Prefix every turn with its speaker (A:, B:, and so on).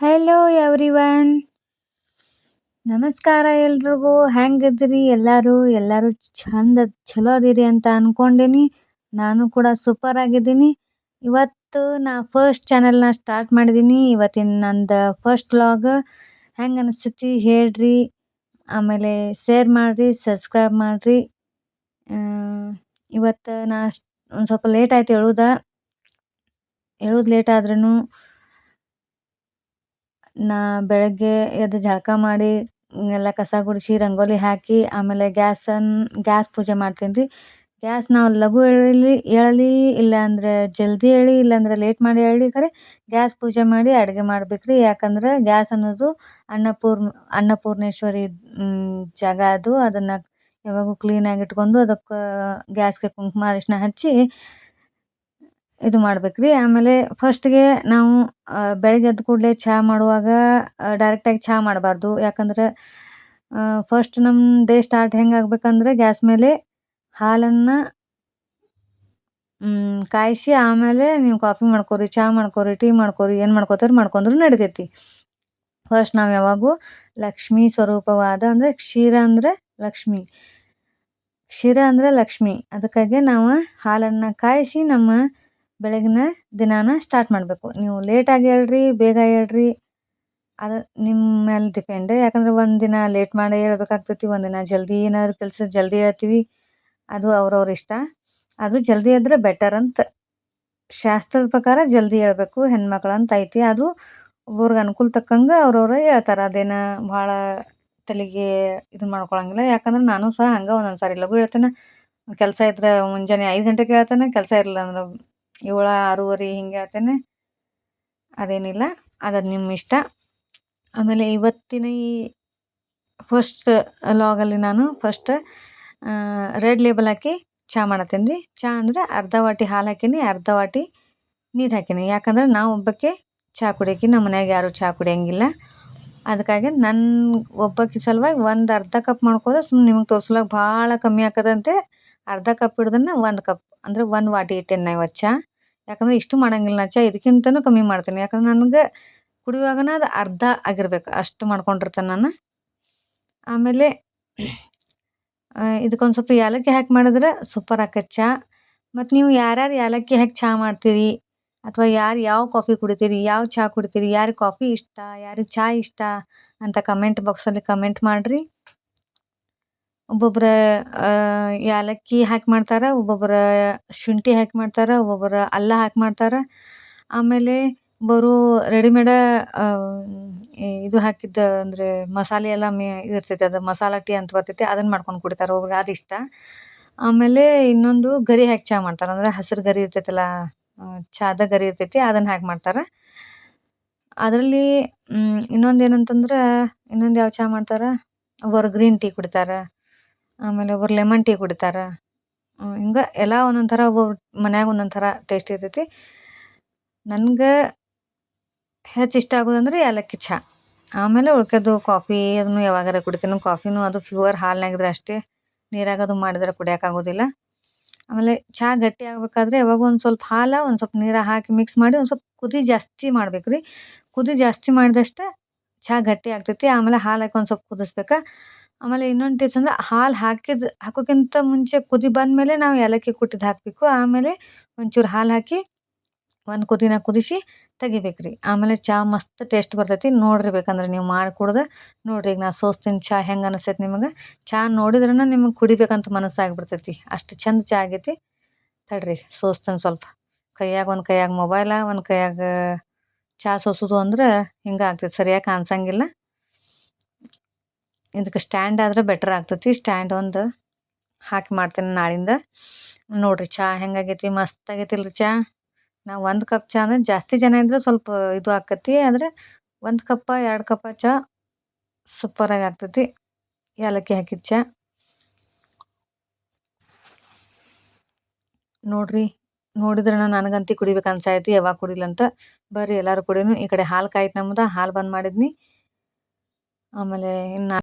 A: Hello everyone ನಮಸ್ಕಾರ ಎಲ್ರಿಗೂ. ಹೆಂಗಿದ್ರಿ ಎಲ್ಲರೂ? ಎಲ್ಲರೂ ಚಂದ ಚಲೋ ಅದಿರಿ ಅಂತ ಅನ್ಕೊಂಡಿನಿ. ನಾನು ಕೂಡ ಸೂಪರ್ ಆಗಿದ್ದೀನಿ. ಇವತ್ತು ನಾ ಫಸ್ಟ್ ಚಾನಲ್ನ ಸ್ಟಾರ್ಟ್ ಮಾಡಿದ್ದೀನಿ ಇವತ್ತಿನ ನಂದು ಫಸ್ಟ್ ವ್ಲಾಗ್ ಹೆಂಗೆ ಅನಿಸ್ತೈತಿ ಹೇಳ್ರಿ. ಆಮೇಲೆ ಶೇರ್ ಮಾಡಿರಿ ಸಬ್ಸ್ಕ್ರೈಬ್ ಮಾಡಿರಿ. ಇವತ್ತು ನಾ ಒಂದು ಸ್ವಲ್ಪ ಲೇಟ್ ಆಯ್ತು ಹೇಳೋದ. ಹೇಳೋದು ಲೇಟ್ ಆದ್ರೂ ನಾ ಬೆಳಗ್ಗೆ ಎದ್ದು ಜಳಕ ಮಾಡಿ, ಎಲ್ಲ ಕಸ ಗುಡಿಸಿ, ರಂಗೋಲಿ ಹಾಕಿ, ಆಮೇಲೆ ಗ್ಯಾಸನ್, ಗ್ಯಾಸ್ ಪೂಜೆ ಮಾಡ್ತೀನಿ ರೀ. ಗ್ಯಾಸ್ ನಾವು ಲಘು ಏಳಲಿ ಏಳಲಿ ಇಲ್ಲಾಂದ್ರೆ ಜಲ್ದಿ ಏಳಿ ಇಲ್ಲಾಂದರೆ ಲೇಟ್ ಮಾಡಿ ಹೇಳಿ ಖರೆ ಗ್ಯಾಸ್ ಪೂಜೆ ಮಾಡಿ ಅಡುಗೆ ಮಾಡ್ಬೇಕು ರೀ ಯಾಕಂದ್ರೆ ಗ್ಯಾಸ್ ಅನ್ನೋದು ಅನ್ನಪೂರ್ಣ, ಅನ್ನಪೂರ್ಣೇಶ್ವರಿ ಜಾಗ ಅದು. ಅದನ್ನು ಯಾವಾಗೂ ಕ್ಲೀನಾಗಿ ಇಟ್ಕೊಂಡು ಅದಕ್ಕೆ, ಗ್ಯಾಸ್ಗೆ ಕುಂಕುಮ ಅರಿಶಿನ ಹಚ್ಚಿ ಇದು ಮಾಡ್ಬೇಕು ರೀ ಆಮೇಲೆ ಫಸ್ಟ್ಗೆ ನಾವು ಬೆಳಗ್ಗೆ ಎದ್ದ ಕೂಡಲೇ ಚಹಾ ಮಾಡುವಾಗ ಡೈರೆಕ್ಟಾಗಿ ಚಹಾ ಮಾಡಬಾರ್ದು. ಯಾಕಂದ್ರೆ ಫಸ್ಟ್ ನಮ್ಮ ಡೇ ಸ್ಟಾರ್ಟ್ ಹೆಂಗೆ ಆಗ್ಬೇಕಂದ್ರೆ ಗ್ಯಾಸ್ ಮೇಲೆ ಹಾಲನ್ನು ಕಾಯಿಸಿ ಆಮೇಲೆ ನೀವು ಕಾಫಿ ಮಾಡ್ಕೊರಿ ಚಹಾ ಮಾಡ್ಕೊರಿ ಟೀ ಮಾಡ್ಕೊರಿ, ಏನು ಮಾಡ್ಕೋತಾರೆ ಮಾಡ್ಕೊಂಡ್ರು ನಡಿತೈತಿ. ಫಸ್ಟ್ ನಾವು ಯಾವಾಗೂ ಲಕ್ಷ್ಮೀ ಸ್ವರೂಪವಾದ ಅಂದರೆ ಕ್ಷೀರ ಅಂದರೆ ಲಕ್ಷ್ಮಿ. ಕ್ಷೀರ ಅಂದರೆ ಲಕ್ಷ್ಮಿ. ಅದಕ್ಕಾಗಿ ನಾವು ಹಾಲನ್ನು ಕಾಯಿಸಿ ನಮ್ಮ ಬೆಳಗಿನ ದಿನಾನ ಸ್ಟಾರ್ಟ್ ಮಾಡಬೇಕು. ನೀವು ಲೇಟಾಗಿ ಹೇಳ್ರಿ, ಬೇಗ ಹೇಳ್ರಿ, ಅದು ನಿಮ್ಮ ಮೇಲೆ ಡಿಪೆಂಡ್ ಯಾಕಂದ್ರೆ ಒಂದಿನ ಲೇಟ್ ಮಾಡಿ ಹೇಳ್ಬೇಕಾಗ್ತೈತಿ ಒಂದಿನ ಜಲ್ದಿ ಏನಾದ್ರು ಕೆಲಸ ಜಲ್ದಿ ಹೇಳ್ತೀವಿ, ಅದು ಅವ್ರವ್ರ ಇಷ್ಟ. ಆದರೂ ಜಲ್ದಿ ಎದ್ರೆ ಬೆಟರ್ ಅಂತ. ಶಾಸ್ತ್ರದ ಪ್ರಕಾರ ಜಲ್ದಿ ಹೇಳ್ಬೇಕು, ಹೆಣ್ಮಕ್ಳು ಅಂತ ಐತಿ. ಅದು ಒಬ್ಬರಿಗೆ ಅನುಕೂಲ ತಕ್ಕಂಗೆ ಅವ್ರವ್ರು ಹೇಳ್ತಾರೆ. ಅದೇನು ಭಾಳ ತಲೆಗೆ ಇದು ಮಾಡ್ಕೊಳಂಗಿಲ್ಲ. ಯಾಕಂದ್ರೆ ನಾನು ಸಹ ಹಂಗೆ ಒಂದೊಂದು ಸಾರಿ ಲಘು ಹೇಳ್ತೇನೆ. ಕೆಲಸ ಇದ್ರೆ ಮುಂಜಾನೆ ಐದು ಗಂಟೆಗೆ ಹೇಳ್ತೇನೆ, ಕೆಲಸ ಇರಲಿಲ್ಲ ಅಂದ್ರೆ ಏಳು, ಆರೂವರೆ ಹಿಂಗೆ ಆತೇನೆ. ಅದೇನಿಲ್ಲ, ಅದು ನಿಮ್ಮ ಇಷ್ಟ. ಆಮೇಲೆ ಇವತ್ತಿನ ಈ ಫಸ್ಟ್ ಲಾಗಲ್ಲಿ ನಾನು ಫಸ್ಟ್ ರೆಡ್ ಲೇಬಲ್ ಹಾಕಿ ಚಹಾ ಮಾಡತ್ತೇನೆ ರೀ ಚಹಾ ಅಂದರೆ ಅರ್ಧ ವಾಟಿ ಹಾಲು ಹಾಕೀನಿ, ಅರ್ಧ ವಾಟಿ ನೀರು ಹಾಕೀನಿ. ಯಾಕಂದ್ರೆ ನಾವು ಒಬ್ಬಕ್ಕೆ ಚಹಾ ಕುಡಿಯಕಿ ನಮ್ಮ ಮನ್ಯಾಗ ಯಾರೂ ಚಹಾ ಕುಡಿಯೋಂಗಿಲ್ಲ. ಅದಕ್ಕಾಗಿ ನನ್ನ ಒಬ್ಬಕ್ಕೆ ಸಲುವಾಗಿ ಒಂದು ಅರ್ಧ ಕಪ್ ಮಾಡ್ಕೋದ್ರೆ ಸುಮ್ಮನೆ ನಿಮಗೆ ತೋರ್ಸ್ಲಿಕ್ಕೆ ಭಾಳ ಕಮ್ಮಿ ಆಕದಂತೆ. ಅರ್ಧ ಕಪ್ ಹಿಡ್ದನ್ನ ಒಂದು ಕಪ್, ಅಂದರೆ ಒಂದು ವಾಟಿ ಇಟ್ಟೇನೆ ನಾ ಇವತ್ತು ಚಹಾ ಯಾಕಂದ್ರೆ ಇಷ್ಟು ಮಾಡಂಗಿಲ್ಲ ನಾ ಚಾ ಇದಕ್ಕಿಂತನೂ ಕಮ್ಮಿ ಮಾಡ್ತೀನಿ. ಯಾಕಂದ್ರೆ ನನಗೆ ಕುಡಿಯುವಾಗನ ಅದು ಅರ್ಧ ಆಗಿರ್ಬೇಕು. ಅಷ್ಟು ಮಾಡ್ಕೊಂಡಿರ್ತೇನೆ ನಾನು. ಆಮೇಲೆ ಇದಕ್ಕೊಂದು ಸ್ವಲ್ಪ ಏಲಕ್ಕಿ ಹಾಕಿ ಮಾಡಿದ್ರೆ ಸೂಪರ್ ಆಕೈತೆ ಚಾ. ಮತ್ತು ನೀವು ಯಾರ್ಯಾರು ಏಲಕ್ಕಿ ಹಾಕಿ ಚಹಾ ಮಾಡ್ತೀರಿ? ಅಥವಾ ಯಾರು ಯಾವ ಕಾಫಿ ಕುಡಿತೀರಿ? ಯಾವ ಚಹಾ ಕುಡಿತೀರಿ? ಯಾರಿಗೆ ಕಾಫಿ ಇಷ್ಟ? ಯಾರಿಗೆ ಚಹಾ ಇಷ್ಟ? ಅಂತ ಕಮೆಂಟ್ ಬಾಕ್ಸಲ್ಲಿ ಕಮೆಂಟ್ ಮಾಡಿರಿ. ಒಬ್ಬೊಬ್ರು ಏಲಕ್ಕಿ ಹಾಕಿ ಮಾಡ್ತಾರೆ, ಒಬ್ಬೊಬ್ರು ಶುಂಠಿ ಹಾಕಿ ಮಾಡ್ತಾರೆ, ಒಬ್ಬೊಬ್ರು ಅಲ್ಲ ಹಾಕಿ ಮಾಡ್ತಾರೆ. ಆಮೇಲೆ ಬರೋ ರೆಡಿಮೇಡ ಇದು ಹಾಕಿದ್ದು ಅಂದರೆ ಮಸಾಲೆ ಎಲ್ಲ ಮೇ, ಇರ್ತೈತೆ, ಅದು ಮಸಾಲ ಟೀ ಅಂತ ಬರ್ತೈತೆ ಅದನ್ನು ಮಾಡ್ಕೊಂಡು ಕುಡಿತಾರೆ, ಒಬ್ರಿಗೆ ಅದು ಇಷ್ಟ. ಆಮೇಲೆ ಇನ್ನೊಂದು ಗರಿ ಹಾಕಿ ಚಹಾ ಮಾಡ್ತಾರೆ, ಅಂದರೆ ಹಸಿರು ಗರಿ ಇರ್ತೈತಲ್ಲ ಚಹಾದ ಗರಿ ಇರ್ತೈತಿ ಅದನ್ನು ಹಾಕಿ ಮಾಡ್ತಾರೆ. ಅದರಲ್ಲಿ ಇನ್ನೊಂದು ಏನಂತಂದ್ರೆ, ಇನ್ನೊಂದು ಯಾವ ಚಹಾ ಮಾಡ್ತಾರೆ ವರ್ ಗ್ರೀನ್ ಟೀ ಕುಡಿತಾರೆ. ಆಮೇಲೆ ಒಬ್ಬರು ಲೆಮನ್ ಟೀ ಕುಡಿತಾರೆ. ಹಿಂಗೆ ಎಲ್ಲ ಒಂದೊಂದು ಥರ ಒಬ್ಬೊಬ್ರು ಮನ್ಯಾಗ ಒಂದೊಂದು ಥರ ಟೇಸ್ಟ್ ಇರ್ತೈತಿ. ನನ್ಗೆ ಹೆಚ್ಚು ಇಷ್ಟ ಆಗೋದಂದ್ರೆ ಏಲಕ್ಕಿ ಚಹಾ ಆಮೇಲೆ ಉಳ್ಕೆದು ಕಾಫಿ ಅದನ್ನು ಯಾವಾಗಾರ ಕುಡಿತೀನಿ. ಕಾಫಿನೂ ಅದು ಪ್ಯೂರ್ ಹಾಲ್ನಾಗಿದ್ರೆ ಅಷ್ಟೇ. ನೀರಾಗ ಅದು ಮಾಡಿದ್ರೆ ಕುಡಿಯೋಕ್ಕಾಗೋದಿಲ್ಲ ಆಮೇಲೆ ಚಹಾ ಗಟ್ಟಿ ಆಗಬೇಕಾದ್ರೆ ಯಾವಾಗ ಒಂದು ಸ್ವಲ್ಪ ಹಾಲು, ಒಂದು ಸ್ವಲ್ಪ ನೀರು ಹಾಕಿ ಮಿಕ್ಸ್ ಮಾಡಿ ಒಂದು ಸ್ವಲ್ಪ ಕುದಿ ಜಾಸ್ತಿ ಮಾಡ್ಬೇಕು ರೀ. ಕುದಿ ಜಾಸ್ತಿ ಮಾಡಿದಷ್ಟೇ ಚಹಾ ಗಟ್ಟಿ ಆಗ್ತೈತಿ. ಆಮೇಲೆ ಹಾಲು ಹಾಕಿ ಒಂದು ಸ್ವಲ್ಪ ಕುದಿಸ್ಬೇಕು. ಆಮೇಲೆ ಇನ್ನೊಂದು ಟಿಪ್ಸ್ ಅಂದ್ರೆ ಹಾಲು ಹಾಕಿದ, ಹಾಕೋಕ್ಕಿಂತ ಮುಂಚೆ ಕುದಿ ಬಂದಮೇಲೆ ನಾವು ಏಲಕ್ಕಿ ಕುಟ್ಟಿದ್ದು ಹಾಕಬೇಕು. ಆಮೇಲೆ ಒಂಚೂರು ಹಾಲು ಹಾಕಿ ಒಂದು ಕುದಿನ ಕುದಿಸಿ ತೆಗಿಬೇಕು ರೀ ಆಮೇಲೆ ಚಹಾ ಮಸ್ತ್ ಟೇಸ್ಟ್ ಬರ್ತೈತಿ. ನೋಡಿರಿ ಬೇಕಂದ್ರೆ ನೀವು ಮಾಡಿ ಕುಡ್ದು ನೋಡಿರಿ ಈಗ ನಾ ಸೋಸ್ತೀನಿ ಚಹಾ ಹೆಂಗೆ ಅನಿಸ್ತೈತಿ ನಿಮಗೆ. ಚಹಾ ನೋಡಿದ್ರನ ನಿಮಗೆ ಕುಡಿಬೇಕಂತ ಮನಸ್ಸಾಗಿಬಿಡ್ತೈತಿ ಅಷ್ಟು ಚಂದ ಚಹಾ ಆಗೈತಿ. ತಡ್ರಿ ಸೋಸ್ತೀನಿ ಸ್ವಲ್ಪ. ಕೈಯಾಗ ಒಂದು ಕೈಯಾಗ ಮೊಬೈಲ, ಒಂದು ಕೈಯಾಗ ಚಹಾ ಸೋಸೋದು ಅಂದ್ರೆ ಹಿಂಗೆ ಆಗ್ತೈತಿ. ಸರಿಯಾಗಿ ಕಾಣಿಸಂಗಿಲ್ಲ. ಇದಕ್ಕೆ ಸ್ಟ್ಯಾಂಡ್ ಆದ್ರೆ ಬೆಟರ್ ಆಗ್ತೈತಿ. ಸ್ಟ್ಯಾಂಡ್ ಒಂದು ಹಾಕಿ ಮಾಡ್ತೀನಿ ನಾಳಿಂದ. ನೋಡಿರಿ ಚಹಾ ಹೆಂಗಾಗೈತಿ? ಮಸ್ತ್ ಆಗೈತಿಲ್ಲ ಚಹಾ ನಾವು ಒಂದು ಕಪ್ ಚಹಾ ಅಂದ್ರೆ ಜಾಸ್ತಿ ಜನ ಇದ್ರೆ ಸ್ವಲ್ಪ ಇದು ಆಕತಿ, ಆದರೆ ಒಂದು ಕಪ್ಪ ಎರಡು ಕಪ್ಪ ಚಹಾ ಸೂಪರಾಗಿ ಆಗ್ತೈತಿ. ಏಲಕ್ಕಿ ಹಾಕಿದ ಚಹಾ ನೋಡಿರಿ ನೋಡಿದ್ರೆ ನನಗಂತೂ ಕುಡಿಬೇಕು ಅನ್ಸಾಯ್ತಿ, ಯಾವಾಗ ಕುಡಿಲಂತ ಬರ್ರಿ ಎಲ್ಲರೂ ಕುಡಿಯೋನು ಈ ಕಡೆ ಹಾಲು ಕಾಯ್ತು ನಮ್ದು, ಹಾಲು ಬಂದ್ ಮಾಡಿದ್ನಿ. ಆಮೇಲೆ ಇನ್ನು